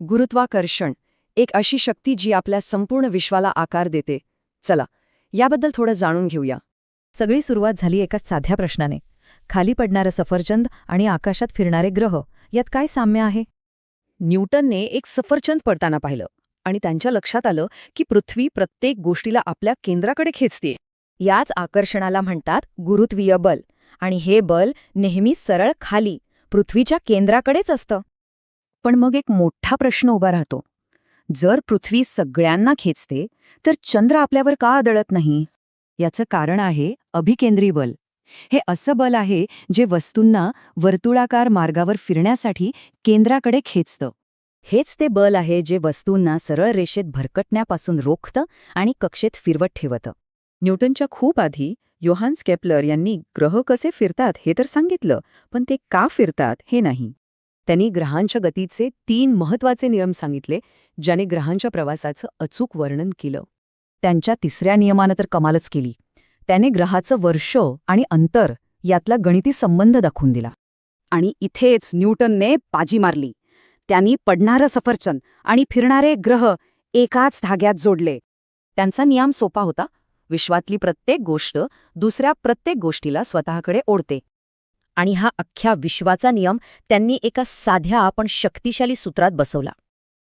गुरुत्वाकर्षण एक अशी शक्ती जी आपल्या संपूर्ण विश्वाला आकार देते. चला याबद्दल थोडं जाणून घेऊया. सगळी सुरुवात झाली एका साध्या प्रश्नाने. खाली पडणारं सफरचंद आणि आकाशात फिरणारे ग्रह यात काय साम्य आहे? न्यूटनने एक सफरचंद पडताना पाहिलं आणि त्यांच्या लक्षात आलं की पृथ्वी प्रत्येक गोष्टीला आपल्या केंद्राकडे खेचते याच आकर्षणाला म्हणतात गुरुत्वीय बल आणि हे बल नेहमी सरळ खाली पृथ्वीच्या केंद्राकडेच असतं. पण मग एक मोठा प्रश्न उभा राहतो. जर पृथ्वी सगळ्यांना खेचते तर चंद्र आपल्यावर का आदळत नाही? याचं कारण आहे अभिकेंद्री बल हे असं बल आहे जे वस्तूंना वर्तुळाकार मार्गावर फिरण्यासाठी केंद्राकडे खेचतं. हेच ते बल आहे जे वस्तूंना सरळ रेषेत भरकटण्यापासून रोखतं आणि कक्षेत फिरवत ठेवतं. न्यूटनच्या खूप आधी योहान्स केपलर यांनी ग्रह कसे फिरतात हे तर सांगितलं पण ते का फिरतात हे नाही. त्यांनी ग्रहांच्या गतीचे तीन महत्त्वाचे नियम सांगितले ज्याने ग्रहांच्या प्रवासाचं अचूक वर्णन केलं. त्यांच्या तिसऱ्या नियमानं तर कमालच केली. त्याने ग्रहाचं वर्ष आणि अंतर यातला गणिती संबंध दाखवून दिला. आणि इथेच न्यूटनने बाजी मारली. त्यांनी पडणारं सफरचंद आणि फिरणारे ग्रह एकाच धाग्यात जोडले. त्यांचा नियम सोपा होता. विश्वातली प्रत्येक गोष्ट दुसऱ्या प्रत्येक गोष्टीला स्वतःकडे ओढते. आणि हा अख्ख्या विश्वाचा नियम त्यांनी एका साध्या पण शक्तिशाली सूत्रात बसवला.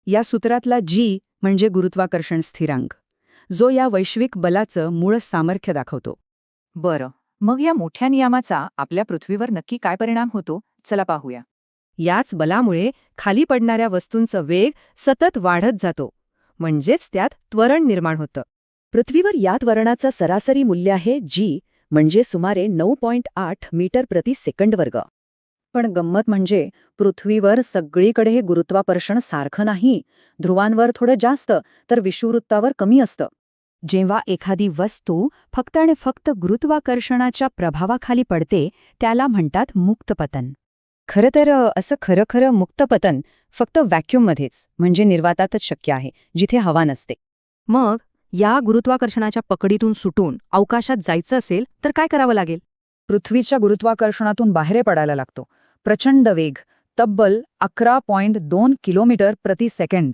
या सूत्रातला जी म्हणजे गुरुत्वाकर्षण स्थिरांक जो या वैश्विक बलाचं मूळ सामर्थ्य दाखवतो. बरं मग या मोठ्या नियमाचा आपल्या पृथ्वीवर नक्की काय परिणाम होतो? चला पाहूया. याच बलामुळे खाली पडणाऱ्या वस्तूंचा वेग सतत वाढत जातो म्हणजेच त्यात त्वरण निर्माण होतं. पृथ्वीवर या त्वरणाचं सरासरी मूल्य आहे जी म्हणजे सुमारे नऊ पॉइंट आठ मीटर प्रति सेकंड वर्ग. पण गंमत म्हणजे पृथ्वीवर सगळीकडे हे गुरुत्वाकर्षण सारखं नाही. ध्रुवांवर थोडं जास्त तर विषुवृत्तावर कमी असतं. जेव्हा एखादी वस्तू फक्त आणि फक्त गुरुत्वाकर्षणाच्या प्रभावाखाली पडते त्याला म्हणतात मुक्तपतन. खरं तर असं खरं खरं मुक्तपतन फक्त व्हॅक्यूममध्येच म्हणजे निर्वातातच शक्य आहे जिथे हवा नसते. मग या गुरुत्वाकर्षणाच्या पकडीतून सुटून अवकाशात जायचं असेल तर काय करावं लागेल? पृथ्वीच्या गुरुत्वाकर्षणातून बाहेर पडायला लागतो. प्रचंड वेग तब्बल अकरा पॉइंट दोन किलोमीटर प्रति सेकंड.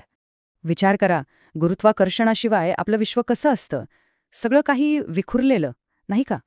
विचार करा गुरुत्वाकर्षणाशिवाय आपलं विश्व कसं असतं? सगळं काही विखुरलेलं नाही का?